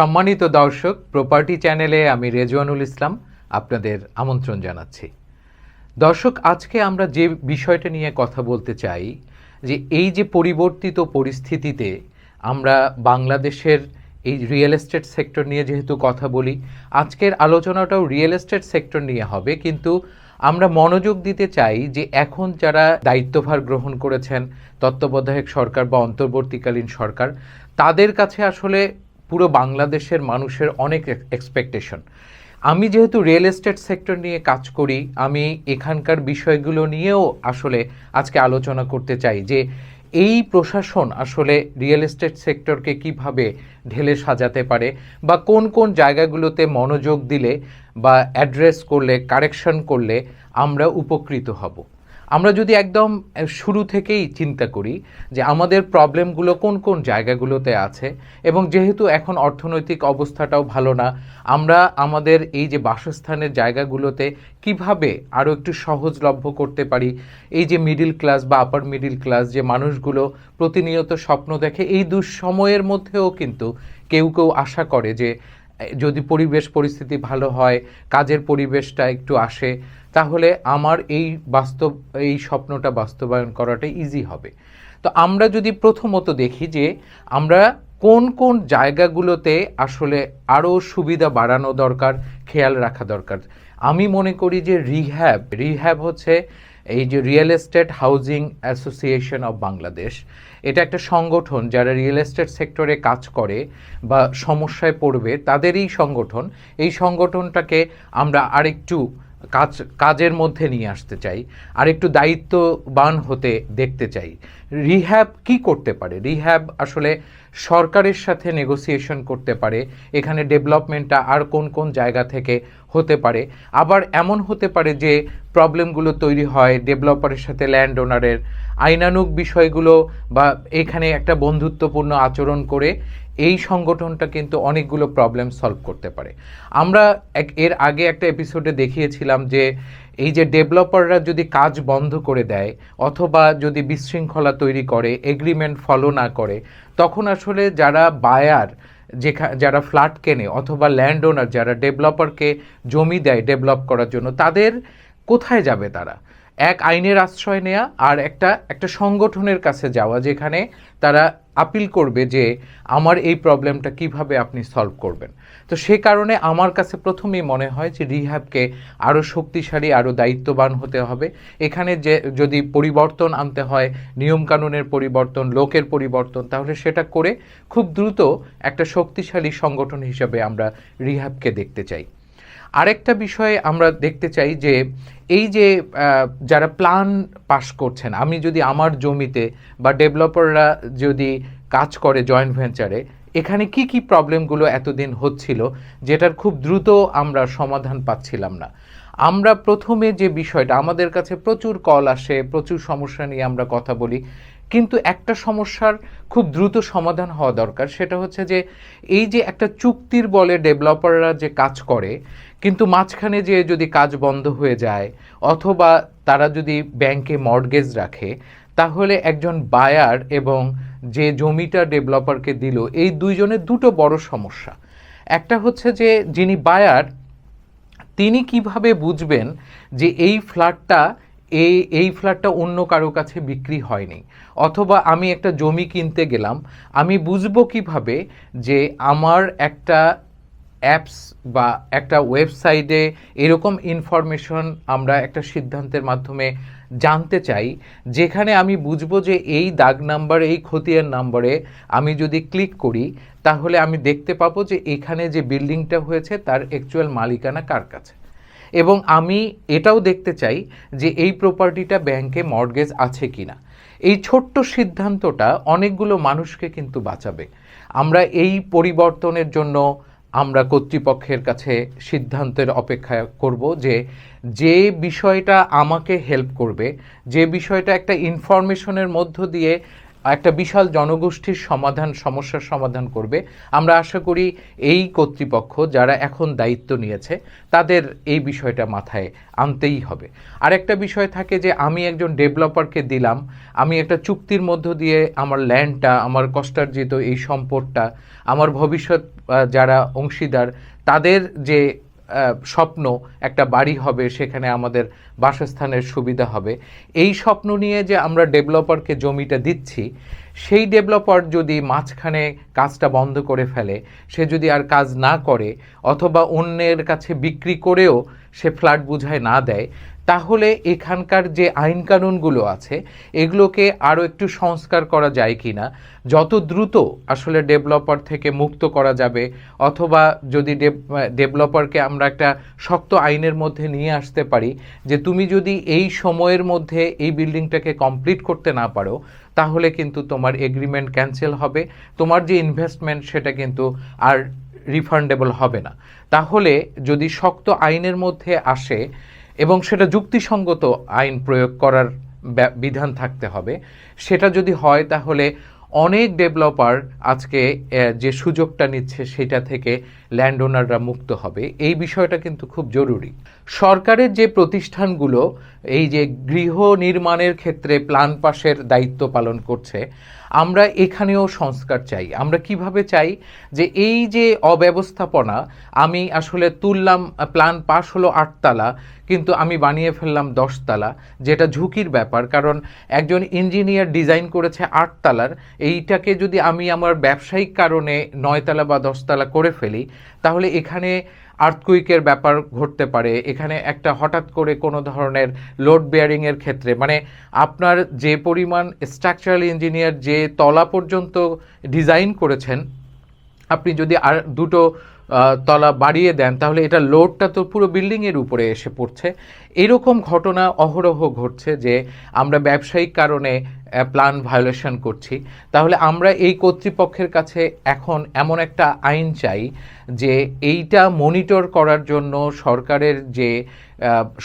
সম্মানিত দর্শক প্রপার্টি চ্যানেলে আমি রেজওয়ানুল ইসলাম আপনাদের আমন্ত্রণ জানাচ্ছি। দর্শক, আজকে আমরা যে বিষয়টা নিয়ে কথা বলতে চাই, যে এই যে পরিবর্তিত পরিস্থিতিতে আমরা বাংলাদেশের এই রিয়েল এস্টেট সেক্টর নিয়ে যেহেতু কথা বলি, আজকের আলোচনাটাও রিয়েল এস্টেট সেক্টর নিয়ে হবে। কিন্তু আমরা মনোযোগ দিতে চাই যে এখন যারা দায়িত্বভার গ্রহণ করেছেন, তত্ত্বাবধায়ক সরকার বা অন্তর্বর্তীকালীন সরকার, তাদের কাছে আসলে পুরো বাংলাদেশের মানুষের অনেক এক্সপেকটেশন আমি যেহেতু রিয়েল এস্টেট সেক্টর নিয়ে কাজ করি, আমি এখানকার বিষয়গুলো নিয়েও আসলে আজকে আলোচনা করতে চাই যে এই প্রশাসন আসলে রিয়েল এস্টেট সেক্টরকে কীভাবে ঢেলে সাজাতে পারে বা কোন কোন জায়গাগুলোতে মনোযোগ দিলে বা অ্যাড্রেস করলে কারেকশন করলে আমরা উপকৃত হব। আমরা যদি একদম শুরু থেকেই চিন্তা করি যে আমাদের প্রবলেমগুলো কোন কোন জায়গাগুলোতে আছে এবং যেহেতু এখন অর্থনৈতিক অবস্থাটাও ভালো না, আমরা আমাদের এই যে বাসস্থানের জায়গাগুলোতে কীভাবে আরও একটু সহজলভ্য করতে পারি, এই যে মিডিল ক্লাস বা আপার মিডিল ক্লাস যে মানুষগুলো প্রতিনিয়ত স্বপ্ন দেখে, এই দুঃসময়ের মধ্যেও কিন্তু কেউ কেউ আশা করে যে যদি পরিবেশ পরিস্থিতি ভালো হয়, কাজের পরিবেশটা একটু আসে, তাহলে আমার এই বাস্তব, এই স্বপ্নটা বাস্তবায়ন করাটা ইজি হবে। তো আমরা যদি প্রথমত দেখি যে আমরা কোন কোন জায়গাগুলোতে আসলে আরও সুবিধা বাড়ানো দরকার, খেয়াল রাখা দরকার। আমি মনে করি যে রিহ্যাব রিহ্যাব হচ্ছে এই যে real estate housing association of Bangladesh এটা একটা সংগঠন যারা রিয়েল এস্টেট সেক্টরে কাজ করে বা সমস্যায় পড়বে, তাদেরই সংগঠন। এই সংগঠনটাকে আমরা আরেকটু কাজ, কাজের মধ্যে নিয়ে আসতে চাই আর একটু দায়িত্ববান হতে দেখতে চাই। রিহ্যাব কি করতে পারে? রিহ্যাব আসলে সরকারের সাথে নেগোসিয়েশন করতে পারে। এখানে ডেভেলপমেন্টটা আর কোন কোন জায়গা থেকে হতে পারে? আবার এমন হতে পারে যে প্রবলেমগুলো তৈরি হয় ডেভেলপারের সাথে ল্যান্ড ওনারের আইনানুক বিষয়গুলো বা এখানে একটা বন্ধুত্বপূর্ণ আচরণ করে এই সংগঠনটা কিন্তু অনেকগুলো প্রবলেম সলভ করতে পারে। আমরা এর আগে একটা এপিসোডে দেখিয়েছিলাম যে এই যে ডেভেলপাররা যদি কাজ বন্ধ করে দেয় অথবা যদি বিশৃঙ্খলা তৈরি করে এগ্রিমেন্ট ফলো না করে, তখন আসলে যারা বায়ার যেখা, যারা ফ্ল্যাট কেনে অথবা ল্যান্ড ওনার যারা ডেভেলপারকে জমি দেয় ডেভেলপ করার জন্য, তাদের কোথায় যাবে তারা? এক আইনের আশ্রয় নেয়া আর একটা একটা সংগঠনের কাছে যাওয়া, যেখানে তারা আপিল করবে যে আমার এই প্রবলেমটা কীভাবে আপনি সলভ করবেন। তো সে কারণে আমার কাছে প্রথমেই মনে হয় যে রিহ্যাবকে আরও শক্তিশালী আরও দায়িত্ববান হতে হবে। এখানে যে, যদি পরিবর্তন আনতে হয়, নিয়মকানুনের পরিবর্তন, লোকের পরিবর্তন, তাহলে সেটা করে খুব দ্রুত একটা শক্তিশালী সংগঠন হিসাবে আমরা রিহ্যাবকে দেখতে চাই। আরেকটা বিষয়ে আমরা দেখতে চাই যে এই যে যারা প্ল্যান পাস করছেন, আমি যদি আমার জমিতে বা ডেভেলপাররা যদি কাজ করে জয়েন্ট ভেঞ্চারে এখানে কি কি প্রবলেমগুলো এতদিন হচ্ছিল যেটার খুব দ্রুত আমরা সমাধান পাচ্ছিলাম না? আমরা প্রথমে যে বিষয়টা, আমাদের কাছে প্রচুর কল আসে, প্রচুর সমস্যা নিয়ে আমরা কথা বলি। কিন্তু একটা সমস্যার খুব দ্রুত সমাধান হওয়া দরকার, সেটা হচ্ছে যে এই যে একটা চুক্তির বলে ডেভেলপাররা যে কাজ করে, কিন্তু মাঝখানে যে যদি কাজ বন্ধ হয়ে যায়, অথবা তারা যদি ব্যাংকে মর্গেজ রাখে, তাহলে একজন বায়ার এবং যে জমিটা ডেভেলপারকে দিল, এই দুইজনের দুটো বড় সমস্যা। একটা হচ্ছে যে যিনি বায়ার, তিনি কীভাবে বুঝবেন যে এই ফ্ল্যাটটা এই এই ফ্ল্যাটটা অন্য কারও কাছে বিক্রি হয়নি। অথবা আমি একটা জমি কিনতে গেলাম, আমি বুঝব কীভাবে যে আমার একটা অ্যাপস বা একটা ওয়েবসাইটে এরকম ইনফরমেশন আমরা একটা সিদ্ধান্তের মাধ্যমে জানতে চাই, যেখানে আমি বুঝব যে এই দাগ নাম্বার, এই খতিয়ান নাম্বারে আমি যদি ক্লিক করি, তাহলে আমি দেখতে পাবো যে এখানে যে বিল্ডিংটা হয়েছে, তার অ্যাকচুয়াল মালিকানা কার কাছে। এবং আমি এটাও দেখতে চাই যে এই প্রপার্টিটা ব্যাংকে মর্গেজ আছে কি না এই ছোট্ট সিদ্ধান্তটা অনেকগুলো মানুষকে কিন্তু বাঁচাবে। আমরা এই পরিবর্তনের জন্য আমরা কর্তৃপক্ষের কাছে সিদ্ধান্তের অপেক্ষা করব যে যে বিষয়টা আমাকে হেল্প করবে, যে বিষয়টা একটা ইনফরমেশনের মধ্য দিয়ে একটা বিশাল জনগোষ্ঠীর সমাধান, সমস্যার সমাধান করবে। আমরা আশা করি এই কর্তৃপক্ষ যারা এখন দায়িত্ব নিয়েছে, তাদের এই বিষয়টা মাথায় আনতেই হবে। আর একটা বিষয় থাকে যে, আমি একজন ডেভেলপারকে দিলাম, আমি একটা চুক্তির মধ্য দিয়ে আমার ল্যান্ডটা, আমার কষ্টার্জিত এই সম্পদটা, আমার ভবিষ্যৎ যারা অংশীদার, তাদের যে স্বপ্ন, একটা বাড়ি হবে, সেখানে আমাদের বাসস্থানের সুবিধা হবে। এই স্বপ্ন নিয়ে যে আমরা ডেভেলপারকে জমিটা দিচ্ছি, সেই ডেভেলপার যদি মাঝখানে কাজটা বন্ধ করে ফেলে, সে যদি আর কাজ না করে, অথবা অন্যের কাছে বিক্রি করেও সে ফ্ল্যাট বুঝায় না দেয় তাহলে এখানকার যে আইন কানুনগুলো আছে, এগুলোকে আরও একটু সংস্কার করা যায় কি না যত দ্রুত আসলে ডেভেলপার থেকে মুক্ত করা যাবে, অথবা যদি ডেভেলপারকে আমরা একটা শক্ত আইনের মধ্যে নিয়ে আসতে পারি, যে তুমি যদি এই সময়ের মধ্যে এই বিল্ডিংটাকে কমপ্লিট করতে না পারো, তাহলে কিন্তু তোমার এগ্রিমেন্ট ক্যান্সেল হবে, তোমার যে ইনভেস্টমেন্ট সেটা কিন্তু আর রিফান্ডেবল হবে না। তাহলে যদি শক্ত আইনের মধ্যে আসে এবং সেটা যুক্তিসঙ্গত আইন প্রয়োগ করার বিধান থাকতে হবে। সেটা যদি হয় তাহলে অনেক ডেভেলপার আজকে যে সুযোগটা নিচ্ছে সেটা থেকে ল্যান্ড ওনাররা মুক্ত হবে, এই বিষয়টা কিন্তু খুব জরুরি। সরকারের যে প্রতিষ্ঠানগুলো, এই যে গৃহ নির্মাণের ক্ষেত্রে প্ল্যান পাশের দায়িত্ব পালন করছে, আমরা এখানেও সংস্কার চাই। আমরা কীভাবে চাই যে এই যে অব্যবস্থাপনা, আমি আসলে তুললাম প্ল্যান পাস হলো আটতলা, কিন্তু আমি বানিয়ে ফেললাম দশতলা, যেটা ঝুঁকির ব্যাপার, কারণ একজন ইঞ্জিনিয়ার ডিজাইন করেছে আটতলার, এইটাকে যদি আমি আমার ব্যবসায়িক কারণে নয়তলা বা দশতলা করে ফেলি তাহলে এখানে আর্থকুইকের ব্যাপার ঘটতে পারে। এখানে একটা হঠাৎ করে কোনো ধরনের লোড বেয়ারিংয়ের ক্ষেত্রে মানে আপনার যে পরিমাণ স্ট্রাকচারাল ইঞ্জিনিয়ার যে তলা পর্যন্ত ডিজাইন করেছেন, আপনি যদি আর দুটো তলা বাড়িয়ে দেন, তাহলে এটা লোডটা তো পুরো বিল্ডিংয়ের উপরে এসে পড়ছে। এরকম ঘটনা অহরহ ঘটছে যে আমরা ব্যবসায়িক কারণে প্ল্যান ভায়োলেশন করছি। তাহলে আমরা এই কর্তৃপক্ষের কাছে এখন এমন একটা আইন চাই যে এইটা মনিটর করার জন্য সরকারের যে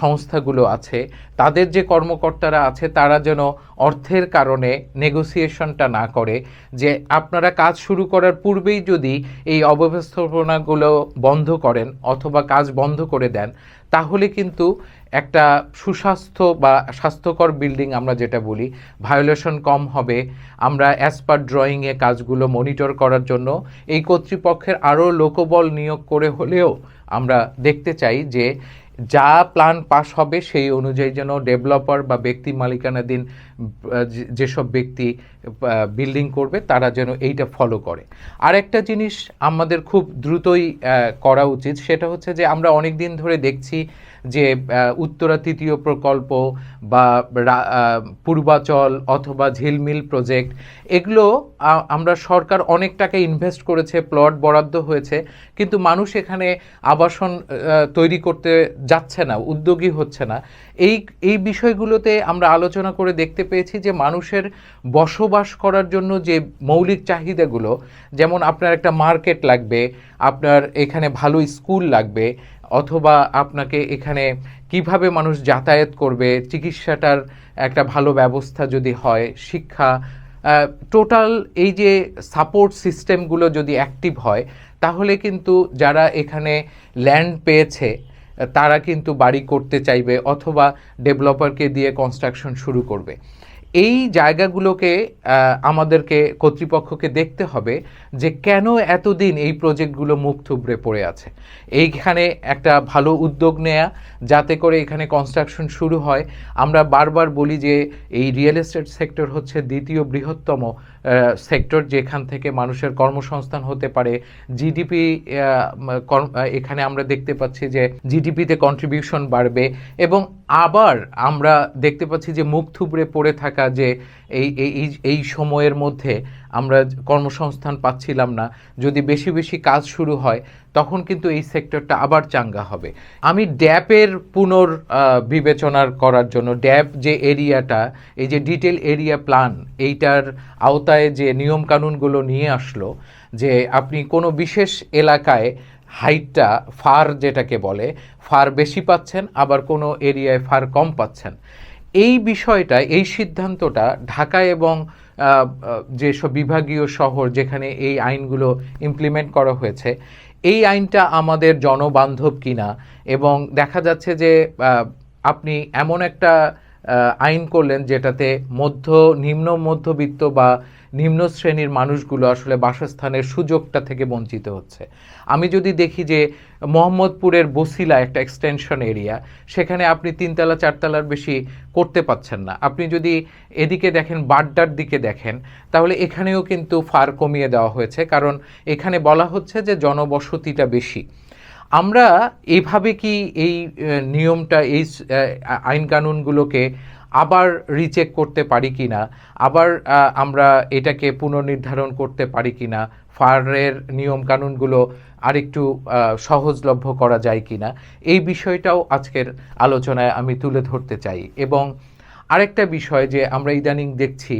সংস্থাগুলো আছে, তাদের যে কর্মকর্তারা আছে, তারা যেন অর্থের কারণে নেগোসিয়েশনটা না করে, যে আপনারা কাজ শুরু করার পূর্বেই যদি এই অব্যবস্থাপনাগুলো বন্ধ করেন অথবা কাজ বন্ধ করে দেন তাহলে কিন্তু একটা সুস্বাস্থ্য বা স্বাস্থ্যকর বিল্ডিং আমরা যেটা বলি ভায়োলেশন কম হবে। আমরা অ্যাজ পার ড্রয়িংয়ে কাজগুলো মনিটর করার জন্য এই কর্তৃপক্ষের আরও লোকবল নিয়োগ করে হলেও আমরা দেখতে চাই যে যা প্ল্যান পাস হবে সেই অনুযায়ী যেন ডেভেলপার বা ব্যক্তি মালিকানাধীন যেসব ব্যক্তি বিল্ডিং করবে তারা যেন এইটা ফলো করে। আর একটা জিনিস আমাদের খুব দ্রুতই করা উচিত সেটা হচ্ছে যে আমরা অনেক দিন ধরে দেখছি যে উত্তরা তৃতীয় প্রকল্প বা পূর্বাচল অথবা ঝিলমিল প্রজেক্ট এগুলো আমরা সরকার অনেক টাকা ইনভেস্ট করেছে প্লট বরাদ্দ হয়েছে, কিন্তু মানুষ এখানে আবাসন তৈরি করতে যাচ্ছে না, উদ্যোগী হচ্ছে না। এই এই বিষয়গুলোতে আমরা আলোচনা করে দেখতে পেয়েছি যে, মানুষের বসবাস করার জন্য যে মৌলিক চাহিদাগুলো, যেমন আপনার একটা মার্কেট লাগবে, আপনার এখানে ভালো স্কুল লাগবে অথবা আপনাকে এখানে কীভাবে মানুষ যাতায়াত করবে, চিকিৎসাটার একটা ভালো ব্যবস্থা যদি হয়, শিক্ষা টোটাল এই যে সাপোর্ট সিস্টেমগুলো যদি অ্যাক্টিভ হয়, তাহলে কিন্তু যারা এখানে ল্যান্ড পেয়েছে, তারা কিন্তু বাড়ি করতে চাইবে অথবা ডেভেলপারকে দিয়ে কনস্ট্রাকশন শুরু করবে। এই জায়গাগুলোকে আমাদেরকে কর্তৃপক্ষকে দেখতে হবে যে কেন এতদিন এই প্রজেক্টগুলো মুখ থুবড়ে পড়ে আছে। এইখানে একটা ভালো উদ্যোগ নেয়া, যাতে করে এখানে কনস্ট্রাকশন শুরু হয়। আমরা বারবার বলি যে এই রিয়েল এস্টেট সেক্টর হচ্ছে দ্বিতীয় বৃহত্তম সেক্টর যেখান থেকে মানুষের কর্মসংস্থান হতে পারে জিডিপি এখানে আমরা দেখতে পাচ্ছি যে জিডিপিতে কন্ট্রিবিউশন বাড়বে এবং আবার আমরা দেখতে পাচ্ছি যে মুখ থুবড়ে পড়ে থাকা যে এই, এই- সময়ের মধ্যে আমরা কর্মসংস্থান পাচ্ছিলাম না। যদি বেশি বেশি কাজ শুরু হয়, তখন কিন্তু এই সেক্টরটা আবার চাঙ্গা হবে। আমি ড্যাপের পুনর বিবেচনার করার জন্য, ড্যাপ যে এরিয়াটা, এই যে ডিটেল এরিয়া প্ল্যান, এইটার আওতায় যে নিয়মকানুনগুলো নিয়ে আসলো, যে আপনি কোনো বিশেষ এলাকায় হাইটটা, ফার যেটাকে বলে, ফার বেশি পাচ্ছেন, আবার কোনো এরিয়ায় ফার কম পাচ্ছেন। এই বিষয়টা, এই সিদ্ধান্তটা ঢাকা এবং যেসব বিভাগীয় শহর যেখানে এই আইনগুলো ইমপ্লিমেন্ট করা হয়েছে, এই আইনটা আমাদের জনবান্ধব কিনা এবং দেখা যাচ্ছে যে আপনি এমন একটা আইন করলেন যেটাতে মধ্য, নিম্ন মধ্যবিত্ত বা নিম্ন শ্রেণির মানুষগুলো আসলে বাসস্থানের সুযোগটা থেকে বঞ্চিত হচ্ছে। আমি যদি দেখি যে মোহাম্মদপুরের বসিলা একটা এক্সটেনশন এরিয়া সেখানে আপনি তিনতলা, চারতলার বেশি করতে পাচ্ছেন না। আপনি যদি এদিকে দেখেন, বাড্ডার দিকে দেখেন, তাহলে এখানেও কিন্তু ফার কমিয়ে দেওয়া হয়েছে। কারণ এখানে বলা হচ্ছে যে জনবসতিটা বেশি। আমরা এভাবে কি এই নিয়মটা, এই আইন কানুনগুলোকে আবার রিচেক করতে পারি কি না আবার আমরা এটাকে পুনর্নির্ধারণ করতে পারি কি না ফারের নিয়মকানুনগুলো আরেকটু সহজলভ্য করা যায় কি না এই বিষয়টাও আজকের আলোচনায় আমি তুলে ধরতে চাই। এবং আরেকটা বিষয় যে আমরা ইদানিং দেখছি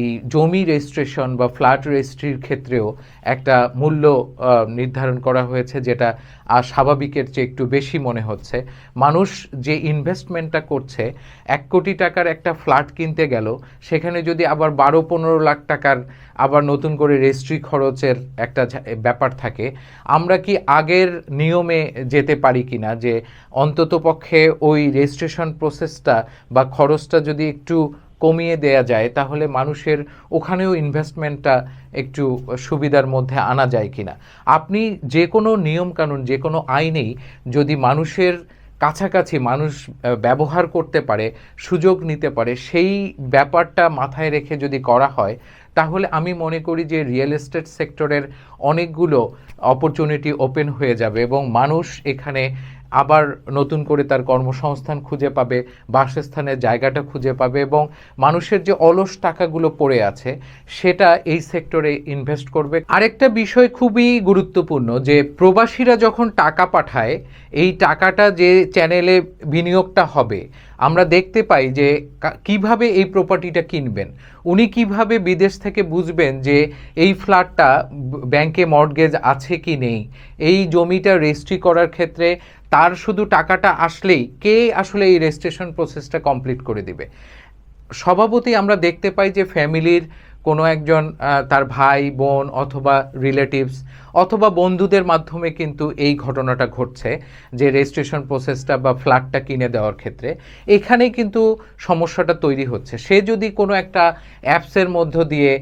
এই জমি রেজিস্ট্রেশন বা ফ্ল্যাট রেজিস্ট্রির ক্ষেত্রেও একটা মূল্য নির্ধারণ করা হয়েছে, যেটা স্বাভাবিকের চেয়ে একটু বেশি মনে হচ্ছে। মানুষ যে ইনভেস্টমেন্টটা করছে, এক কোটি টাকার একটা ফ্ল্যাট কিনতে গেল, সেখানে যদি আবার বারো, পনেরো লাখ টাকার আবার নতুন করে রেজিস্ট্রি খরচের একটা ব্যাপার থাকে, আমরা কি আগের নিয়মে যেতে পারি কি না যে অন্তত পক্ষে ওই রেজিস্ট্রেশন প্রসেসটা বা খরচটা যদি একটু কমিয়ে দেয়া যায়, তাহলে মানুষের ওখানেও ইনভেস্টমেন্টটা একটু সুবিধার মধ্যে আনা যায় কিনা। আপনি যে কোনো নিয়মকানুন যে কোনো আইনেই যদি মানুষের কাছাকাছি মানুষ ব্যবহার করতে পারে, সুযোগ নিতে পারে, সেই ব্যাপারটা মাথায় রেখে যদি করা হয়, তাহলে আমি মনে করি যে রিয়েল এস্টেট সেক্টরের অনেকগুলো অপরচুনিটি ওপেন হয়ে যাবে এবং মানুষ এখানে আবার নতুন করে তার কর্মসংস্থান খুঁজে পাবে, বাসস্থানের জায়গাটা খুঁজে পাবে এবং মানুষের যে অলস টাকাগুলো পড়ে আছে, সেটা এই সেক্টরে ইনভেস্ট করবে। আরেকটা বিষয় খুবই গুরুত্বপূর্ণ যে প্রবাসীরা যখন টাকা পাঠায়, এই টাকাটা যে চ্যানেলে বিনিয়োগটা হবে, আমরা দেখতে পাই যে কীভাবে এই প্রপার্টিটা কিনবেন? উনি কীভাবে বিদেশ থেকে বুঝবেন যে এই ফ্ল্যাটটা ব্যাংকে মর্টগেজ আছে কি নেই? এই জমিটা রেজিস্ট্রি করার ক্ষেত্রে তার শুধু টাকাটা আসলেই কে আসলে এই রেজিস্ট্রেশন প্রসেসটা কমপ্লিট করে দিবে? স্বভাবতই আমরা দেখতে পাই যে ফ্যামিলির কোনো একজন তার ভাই, বোন অথবা রিলেটিভস অথবা বন্ধুদের মাধ্যমে কিন্তু এই ঘটনাটা ঘটছে যে রেজিস্ট্রেশন প্রসেসটা বা ফ্ল্যাটটা কিনে দেওয়ার ক্ষেত্রে। এখানেই কিন্তু সমস্যাটা তৈরি হচ্ছে। সে যদি কোনো একটা অ্যাপসের মধ্য দিয়ে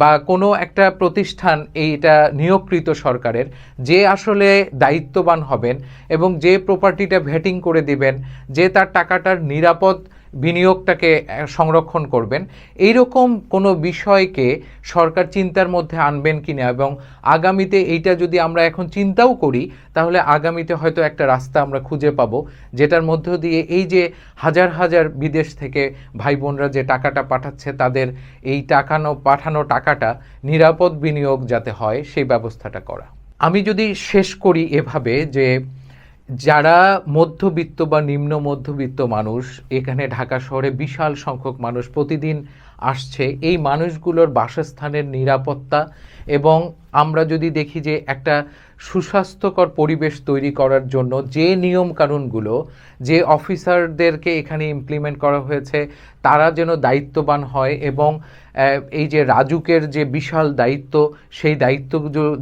বা কোনো একটা প্রতিষ্ঠান এইটা নিয়োগকৃত সরকারের, যে আসলে দায়িত্ববান হবেন এবং যে প্রপার্টিটা ভেটিং করে দিবেন, যে তার টাকাটার নিরাপদ বিনিয়োগটাকে সংরক্ষণ করবেন। এইরকম কোনো বিষয়কে সরকার চিন্তার মধ্যে আনবেন কিনা এবং আগামীতে এইটা যদি আমরা এখন চিন্তাও করি, তাহলে আগামীতে হয়তো একটা রাস্তা আমরা খুঁজে পাবো, যেটার মধ্য দিয়ে এই যে হাজার হাজার বিদেশ থেকে ভাই বোনরা যে টাকাটা পাঠাচ্ছে, তাদের এই টাকানো, পাঠানো টাকাটা নিরাপদ বিনিয়োগ যাতে হয়, সেই ব্যবস্থাটা করা। আমি যদি শেষ করি এভাবে যে যারা মধ্যবিত্ত বা নিম্ন মধ্যবিত্ত মানুষ এখানে ঢাকা শহরে বিশাল সংখ্যক মানুষ প্রতিদিন আসছে, এই মানুষগুলোর বাসস্থানের নিরাপত্তা এবং আমরা যদি দেখি যে একটা সুস্বাস্থ্যকর পরিবেশ তৈরি করার জন্য যে নিয়ম কানুনগুলো যে অফিসারদেরকে এখানে ইমপ্লিমেন্ট করা হয়েছে, তারা যেন দায়িত্ববান হয় এবং এই যে রাজুকের যে বিশাল দায়িত্ব, সেই দায়িত্ব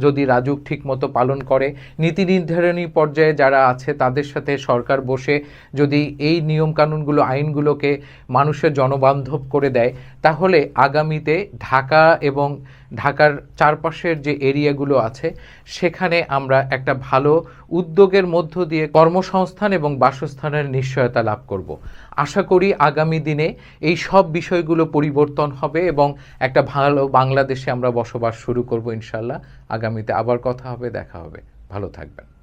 যদি রাজুক ঠিকমতো পালন করে, নীতি নির্ধারণী পর্যায়ে যারা আছে, তাদের সাথে সরকার বসে যদি এই নিয়ম কানুনগুলো আইনগুলোকে মানুষের জনবান্ধব করে দেয় তাহলে আগামীতে ঢাকা এবং ঢাকার চারপাশের যে এরিয়াগুলো আছে, সেখানে আমরা একটা ভালো উদ্যোগের মধ্য দিয়ে কর্মসংস্থান এবং বাসস্থানের নিশ্চয়তা লাভ করব। আশা করি আগামী দিনে এই সব বিষয়গুলো পরিবর্তন হবে এবং একটা ভালো বাংলাদেশে আমরা বসবাস শুরু করব ইনশাল্লাহ আগামীতে আবার কথা হবে, দেখা হবে। ভালো থাকবেন।